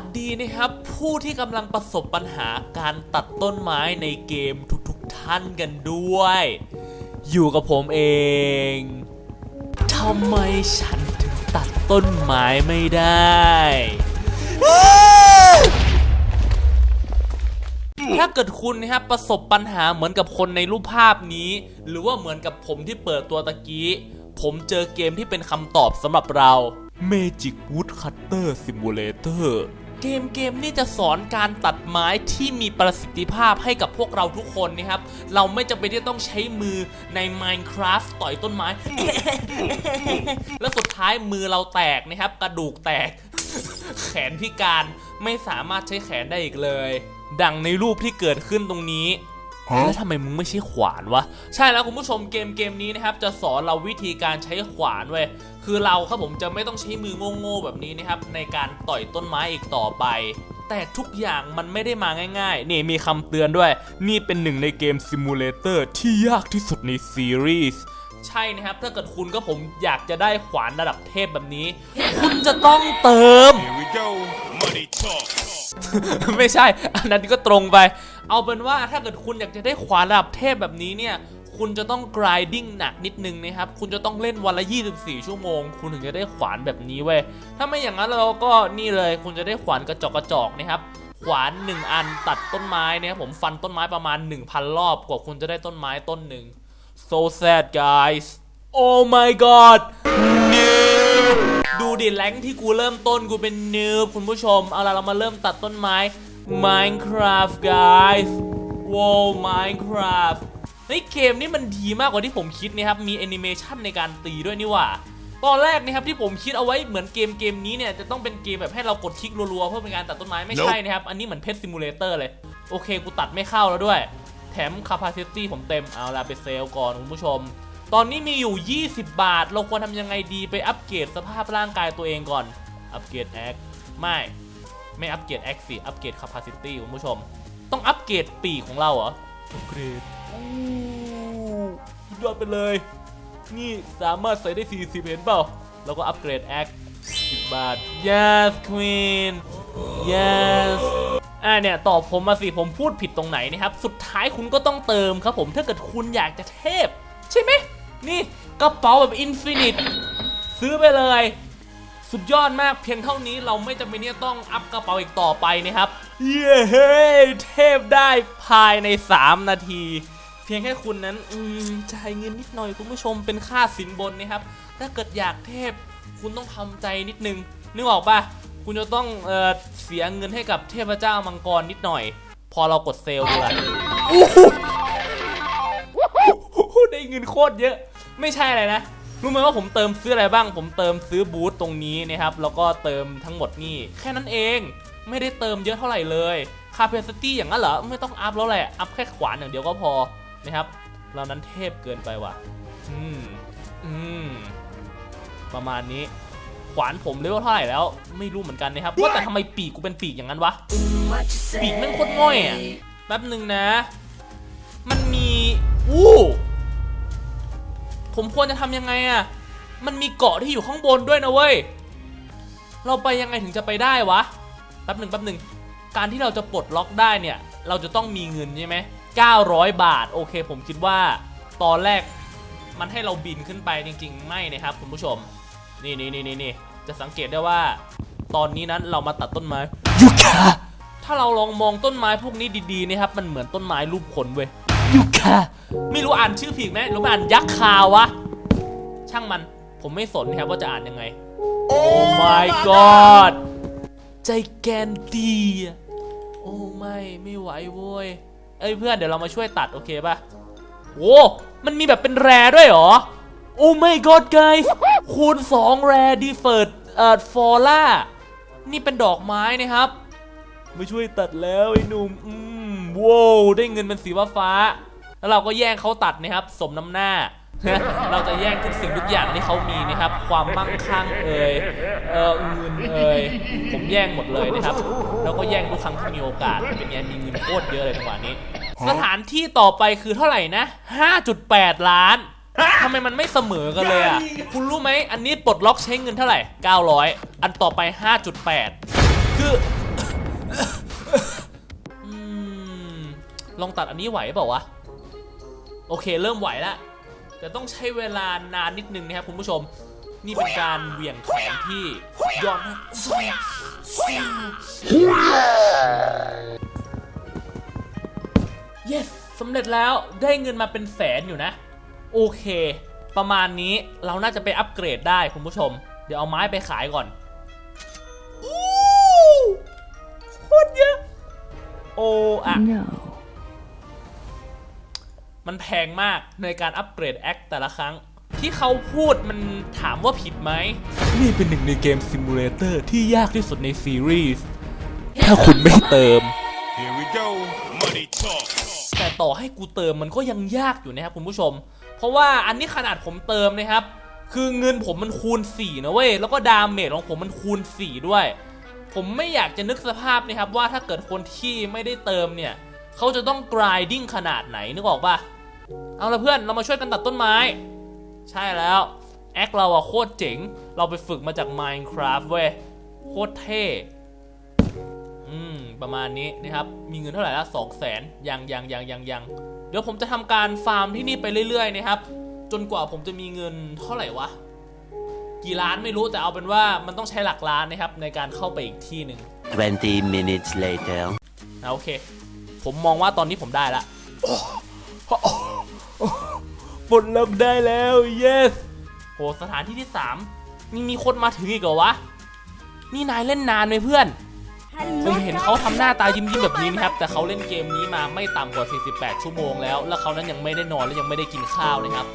สดีนะครับ ผู้ที่กำลังประสบปัญหาการตัดต้นไม้ในเกมทุกๆท่านกันด้วย อยู่กับผมเองทำไมฉันถึงตัดต้นไม้ไม่ได้ ถ้าเกิดคุณนะครับประสบปัญหาเหมือนกับคนในรูปภาพนี้ หรือว่าเหมือนกับผมที่เปิดตัวตะกี้ ผมเจอเกมที่เป็นคำตอบสำหรับเรา Magic Wood Cutter Simulator เกมเกมนี่จะสอนการตัดไม้ที่มีประสิทธิภาพให้กับพวกเราทุกคนนะครับ เราไม่จำเป็นที่ต้องใช้มือใน Minecraft ต่อยต้นไม้ แล้วสุดท้ายมือเราแตกนะครับ กระดูกแตก แขนพิการไม่สามารถใช้แขนได้อีกเลย ดังในรูปที่เกิดขึ้นตรงนี้ แล้วทำไมมึงไม่ใช้ขวานวะ ใช่แล้วคุณผู้ชมเกมเกมนี้นะครับ จะสอนเราวิธีการใช้ขวานเว้ยคือเราครับผมจะไม่ต้องใช้มือโง่ๆแบบนี้นะครับ ในการต่อยต้นไม้อีกต่อไป แต่ทุกอย่างมันไม่ได้มาง่าย ๆ นี่มีคำเตือนด้วย นี่เป็นหนึ่งในเกมซิมูเลเตอร์ที่ยากที่สุดในซีรีส์ ใช่นะครับ ถ้าเกิดคุณก็ผมอยากจะได้ขวานระดับเทพแบบนี้ คุณจะต้องเติม Here we go. Money talk. ไม่ใช่ อันนั้นก็ตรงไป เอาเป็นว่าถ้าเกิดคุณอยากจะได้ขวานระดับเทพแบบนี้เนี่ย คุณจะต้อง grinding หนักนิดนึงนะครับ คุณจะต้องเล่นวันละ 24 ชั่วโมง คุณถึงจะได้ขวานแบบนี้เว้ย ถ้าไม่อย่างนั้นเราก็นี่เลย คุณจะได้ขวานกระจอกกระจอกนะครับขวาน 1 อันตัดต้นไม้เนี่ยผมฟันต้นไม้ประมาณ 1,000 รอบกว่าคุณจะได้ต้นไม้ต้นหนึ่ง so sad guys oh my god ดูดิแรงที่กูเริ่มต้นกูเป็นนิวคุณผู้ชม เอาล่ะเรามาเริ่มตัดต้นไม้ Minecraft guys ว้าว Minecraft เฮ้ยเกมนี้มันดีมากกว่าที่ผมคิดนะครับ มีแอนิเมชันในการตีด้วยนี่ว่า ตอนแรกนะครับที่ผมคิดเอาไว้เหมือนเกมเกมนี้เนี่ย จะต้องเป็นเกมแบบให้เรากดคลิกรัวๆ เพื่อเป็นการตัดต้นไม้ไม่ใช่นะครับ อันนี้เหมือนเพชรซิมูเลเตอร์เลย โอเค กูตัดไม่เข้าแล้วด้วย แถม capacity ผมเต็มเอาละไปเซลล์ก่อนคุณผู้ชม ตอนนี้มีอยู่ 20 บาท เราควรทำยังไงดีไปอัปเกรดสภาพร่างกายตัวเองก่อน อัปเกรดแอคไม่ไม่อัปเกรดแอคสิอัปเกรด capacity คุณผู้ชม ต้องอัปเกรดปีกของเราเหรออัปเกรดอู้สุดยอดไปเลย นี่สามารถใส่ได้ 40 เห็นเปล่า แล้วก็อัปเกรดแอค10 บาท yes queen yes อ่าเนี่ยตอบผมมาสิผมพูดผิดตรงไหนนะครับ สุดท้ายคุณก็ต้องเติมครับผมถ้าเกิดคุณอยากจะเทพ ใช่ไหมนี่กระเป๋าแบบอินฟินิตซื้อไปเลย สุดยอดมากเพียงเท่านี้เราไม่จำเป็นที่จะต้องอัพกระเป๋าอีกต่อไปนะครับ เย้เฮ้เทพได้ภายใน 3 นาที เพียงแค่คุณนั้นอืมจ่ายเงินนิดหน่อยคุณผู้ชมเป็นค่าสินบนนะครับ ถ้าเกิดอยากเทพคุณต้องทำใจนิดนึงนึกออกปะ คุณจะต้องเออเสียเงินให้กับเทพเจ้ามังกรนิดหน่อย พอเรากดเซลล์ดูละได้เงินโคตรเยอะ ไม่ใช่อะไรนะรู้ไหมว่าผมเติมซื้ออะไรบ้าง ผมเติมซื้อบูธตรงนี้นะครับ แล้วก็เติมทั้งหมดนี่แค่นั้นเองไม่ได้เติมเยอะเท่าไหร่เลยคาเพสตี้อย่างนั้นเหรอ ไม่ต้องอัพแล้วแหละ อัพแค่ขวานอย่างเดียวก็พอนะครับ เรานั้นเทพเกินไปว่ะ อืม อืม ประมาณนี้ วานผมเลเวลเท่าไหร่แล้ว ไม่รู้เหมือนกันนะครับว่าแต่ทำไมปีกกูเป็นปีกอย่างนั้นวะ ปีกแม่งโคตรง่อยอะแป๊บหนึ่งนะ มันมีอู้ผมควรจะทำยังไงอะมันมีเกาะที่อยู่ข้างบนด้วยนะเว้ย เราไปยังไงถึงจะไปได้วะ แป๊บหนึ่งแป๊บหนึ่ง การที่เราจะปลดล็อกได้เนี่ย เราจะต้องมีเงินใช่ไหม900 บาท โอเค ผมคิดว่าตอนแรกมันให้เราบินขึ้นไปจริง ๆ ไม่นะครับคุณผู้ชม นี่นี่นี่นี่นี่ จะสังเกตได้ว่า ตอนนี้นั้นเรามาตัดต้นไม้ยูคาถ้าเราลองมองต้นไม้พวกนี้ดีๆนะครับ มันเหมือนต้นไม้รูปคนเว้ยยูคาไม่รู้อ่านชื่อผิดไหมหรือว่าอ่านยักษ์คาวะ ช่างมันผมไม่สนนะครับว่าจะอ่านยังไง โอ้ my god ใจแกนดีอะโอ้ไม่ไม่ไหวโว้ยเอ้ยเพื่อนเดี๋ยวเรามาช่วยตัดโอเคป่ะโอ้มันมีแบบเป็นแรด้วยเหรอ โอ้ my god guys คูณ 2 แรดีเฟิร์ด เอ่อฟอล่านี่เป็นดอกไม้นะครับมาช่วยตัดแล้วไอ้หนุ่มอืมว้าวได้เงินเป็นสีฟ้าๆแล้วเราก็แย่งเขาตัดนะครับ สมน้ำหน้า เราจะแย่งทุกสิ่งทุกอย่างที่เขามีนะครับ ความมั่งคั่งเอ่ยเออเงินเอ่ยผมแย่งหมดเลยนะครับ แล้วก็แย่งทุกครั้งที่มีโอกาสเป็นไงมีเงินโคตรเยอะเลยจังหวะนี้ สถานที่ต่อไปคือเท่าไหร่นะ 5.8 ล้าน ทำไมมันไม่เสมอกันเลยอะ คุณรู้ไหมอันนี้ปลดล็อกใช้เงินเท่าไหร่ 900 อันต่อไป 5.8 คืออืมลองตัดอันนี้ไหวเปล่าวะ โอเคเริ่มไหวแล้วแต่ต้องใช้เวลานานนิดนึงนะครับคุณผู้ชม นี่เป็นการเหวี่ยงแขนที่ยอดมาก yes สำเร็จแล้วได้เงินมาเป็นแสนอยู่นะ โอเค ประมาณนี้เราน่าจะไปอัปเกรดได้คุณผู้ชม เดี๋ยวเอาไม้ไปขายก่อนอู้โคตรเยอะ โอ้อะ No. มันแพงมากในการอัปเกรดแอคแต่ละครั้ง ที่เขาพูดมันถามว่าผิดไหม นี่เป็นหนึ่งในเกมซิมูเลเตอร์ที่ยากที่สุดในซีรีส์ ถ้าคุณไม่เติม Here we go. Money talk. แต่ต่อให้กูเติมมันก็ยังยากอยู่นะครับคุณผู้ชม เพราะว่าอันนี้ขนาดผมเติมนะครับ คือเงินผมมันคูณ 4 นะเว้ย แล้วก็ดาเมจของผมมันคูณ 4 ด้วย ผมไม่อยากจะนึกสภาพนะครับว่าถ้าเกิดคนที่ไม่ได้เติมเนี่ย เขาจะต้องกรายดิ้งขนาดไหนนึกออกปะเอาละเพื่อนเรามาช่วยกันตัดต้นไม้ ใช่แล้วแอคเราอะโคตรเจ๋ง เราไปฝึกมาจาก Minecraft เว้ยโคตรเท่อืมประมาณนี้นะครับ มีเงินเท่าไหร่ละสองแสนยังยังยังยังยัง เดี๋ยวผมจะทำการฟาร์มที่นี่ไปเรื่อยๆนะครับ จนกว่าผมจะมีเงินเท่าไหร่วะ กี่ล้านไม่รู้แต่เอาเป็นว่ามันต้องใช้หลักล้านนะครับในการเข้าไปอีกที่หนึ่ง20 minutes later. นะโอเค ผมมองว่าตอนนี้ผมได้ละปลดล็อกได้แล้ว yes โหสถานที่ที่ 3 นี่มีคนมาถึงอีกเหรอวะ นี่นายเล่นนานไหมเพื่อน ผมเห็นเขาทำหน้าตายิ้มๆแบบนี้นะครับ แต่เขาเล่นเกมนี้มาไม่ต่ำกว่า 48 ชั่วโมงแล้ว แล้วเขานั้นยังไม่ได้นอนและยังไม่ได้กินข้าวเลยครับ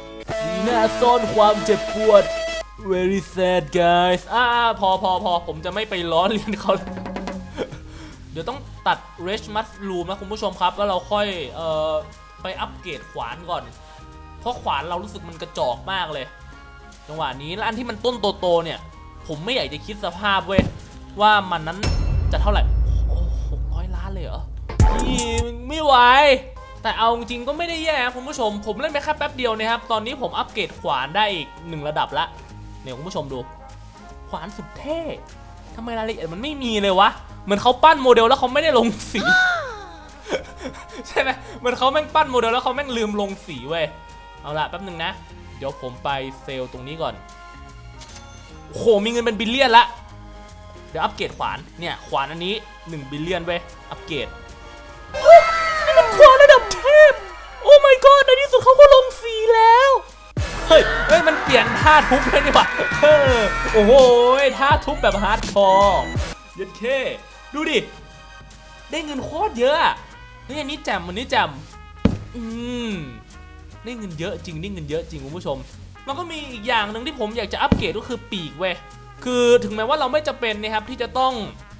น่าซ่อนความเจ็บปวด very sad guys อ่าพอพอพอผมจะไม่ไปล้อเลียนเขา เดี๋ยวต้องตัด r e d mushroom นะคุณผู้ชมครับ แล้วเราค่อยเอ่อไปอัปเกรดขวานก่อน เพราะขวานเรารู้สึกมันกระจอกมากเลย จังหวะนี้แล้วอันที่มันต้นโตๆเนี่ย ผมไม่อยากจะคิดสภาพเว้ยว่ามันนั้น จะเท่าไหร่ โอ้หกร้อยล้านเลยเหรอนี่ไม่ไหว แต่เอาจริงก็ไม่ได้แย่คุณผู้ชม ผมเล่นไปแค่แป๊บเดียวนะครับ ตอนนี้ผมอัปเกรดขวานได้อีกหนึ่งระดับละ เนี่ยคุณผู้ชมดู ขวานสุดเท่ทำไมรายละเอียดมันไม่มีเลยวะ เหมือนเขาปั้นโมเดลแล้วเขาไม่ได้ลงสี ใช่ไหมเหมือนเขาแม่งปั้นโมเดลแล้วเขาแม่งลืมลงสีเว้ย เอาละแป๊บหนึ่งนะ เดี๋ยวผมไปเซลล์ตรงนี้ก่อน โอ้โห มีเงินเป็นบิลเลียนละ ดี๋ยวอัปเกรดขวาน เนี่ยขวานอันนี้1บิลเลียนเว้ย อัปเกรดนี่มันขวานระดับเทพ โอ้ my god ในที่สุดเขาก็ลงสีแล้ว เฮ้ย เฮ้ย มันเปลี่ยนท่าทุบเลยนี่หว่าเออโอ้โหท่าทุบแบบฮาร์ดคอร์เยัดเค ดูดิ ได้เงินโคตรเยอะอะเฮ้ยอันนี้แจ่มอันนี้แจ่มอืมได้เงินเยอะจริงได้เงินเยอะจริงคุณผู้ชม มันก็มีอีกอย่างหนึ่งที่ผมอยากจะอัปเกรดก็คือปีกเว้ย คือถึงแม้ว่าเราไม่จะเป็นนะครับที่จะต้อง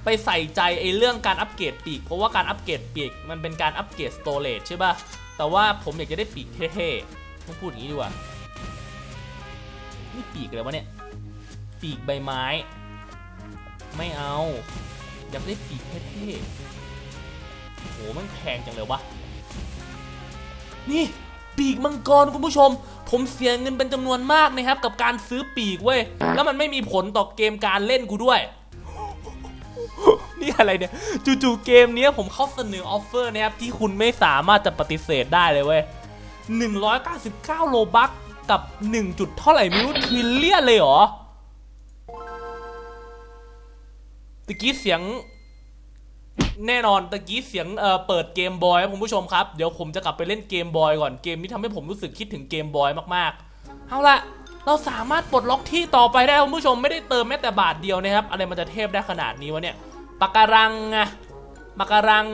ไปใส่ใจไอ้เรื่องการอัปเกรดปีก เพราะว่าการอัปเกรดปีกมันเป็นการอัปเกรดสโตรจใช่ป่ะ แต่ว่าผมอยากจะได้ปีกเท่ๆต้องพูดอย่างนี้ดีกว่า นี่ปีกอะไรวะเนี่ย ปีกใบไม้ ไม่เอา อยากได้ปีกเท่ๆโหมันแพงจังเลยวะ นี่ปีกมังกรคุณผู้ชม ผมเสียเงินเป็นจำนวนมากนะครับกับการซื้อปีกเว้ย แล้วมันไม่มีผลต่อเกมการเล่นกูด้วย นี่อะไรเนี่ย จู่ๆเกมเนี้ยผมเข้าเสนอออฟเฟอร์นะครับที่คุณไม่สามารถจะปฏิเสธได้เลยเว้ย 199 โลบัคกับ 1 จุดเท่าไหร่ไม่รู้ทริลเลียนเลยเหรอตะกี้เสียง แน่นอนตะกี้เสียงเเปิดเกมบอยครับคุณผู้ชมครับ เดี๋ยวผมจะกลับไปเล่นเกมบอยก่อนเกมนี้ทำให้ผมรู้สึกคิดถึงเกมบอยมากๆ เอาละเราสามารถปลดล็อกที่ต่อไปได้คุณผู้ชมไม่ได้เติมแม้แต่บาทเดียวนะครับอะไรมันจะเทพได้ขนาดนี้วะเนี่ยปากการังอะปากการัง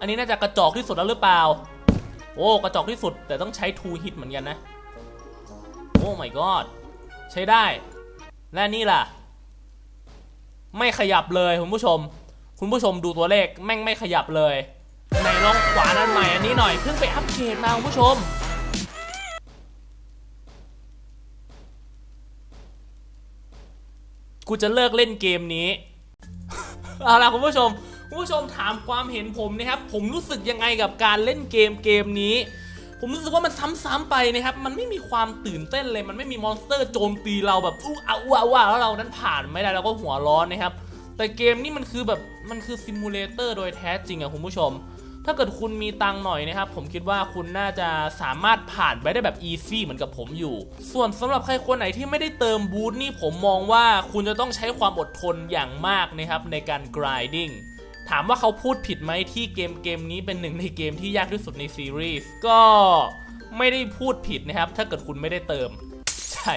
อันนี้น่าจะกระจอกที่สุดแล้วหรือเปล่า โอ้กระจอกที่สุดแต่ต้องใช้ทูฮิตเหมือนกันนะโอ้ my god ใช้ได้ และนี่ล่ะ ไม่ขยับเลยคุณผู้ชม คุณผู้ชมดูตัวเลขแม่งไม่ขยับเลยไหนลองขวานันใหม่อันนี้หน่อยเพิ่งไปอัปเกรดมาคุณผู้ชมกูจะเลิกเล่นเกมนี้ เอาล่ะคุณผู้ชม คุณผู้ชมถามความเห็นผมนะครับ ผมรู้สึกยังไงกับการเล่นเกมเกมนี้ ผมรู้สึกว่ามันซ้ำๆไปนะครับ มันไม่มีความตื่นเต้นเลย มันไม่มีมอนสเตอร์โจมตีเราแบบอู้อ้าวอ้าวแล้วเรานั้นผ่านไม่ได้เราก็หัวร้อนนะครับ แต่เกมนี่มันคือแบบมันคือซิมูเลเตอร์โดยแท้จริงอะคุณผู้ชม ถ้าเกิดคุณมีตังหน่อยนะครับ ผมคิดว่าคุณน่าจะสามารถผ่านไปได้แบบอีซี่เหมือนกับผมอยู่ ส่วนสำหรับใครคนไหนที่ไม่ได้เติมบูทนี่ผมมองว่าคุณจะต้องใช้ความอดทนอย่างมากนะครับในการ grinding ถามว่าเขาพูดผิดไหมที่เกมเกมนี้เป็นหนึ่งในเกมที่ยากที่สุดในซีรีส์ก็ไม่ได้พูดผิดนะครับ ถ้าเกิดคุณไม่ได้เติม ใช่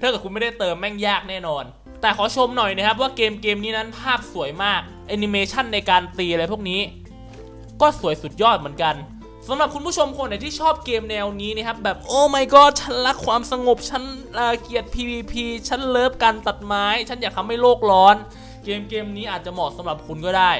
ถ้าเกิดคุณไม่ได้เติมแม่งยากแน่นอน แต่ขอชมหน่อยนะครับว่าเกมเกมนี้นั้นภาพสวยมากแอนิเมชันในการตีอะไรพวกนี้ ก็สวยสุดยอดเหมือนกันสำหรับคุณผู้ชมคนไหนที่ชอบเกมแนวนี้นะครับ แบบโอ้ my god ฉันรักความสงบ ฉันเอ่อเกลียด PVP ฉันเลิฟการตัดไม้ ฉันอยากทำให้โลกร้อน เกมเกมนี้อาจจะเหมาะสำหรับคุณก็ได้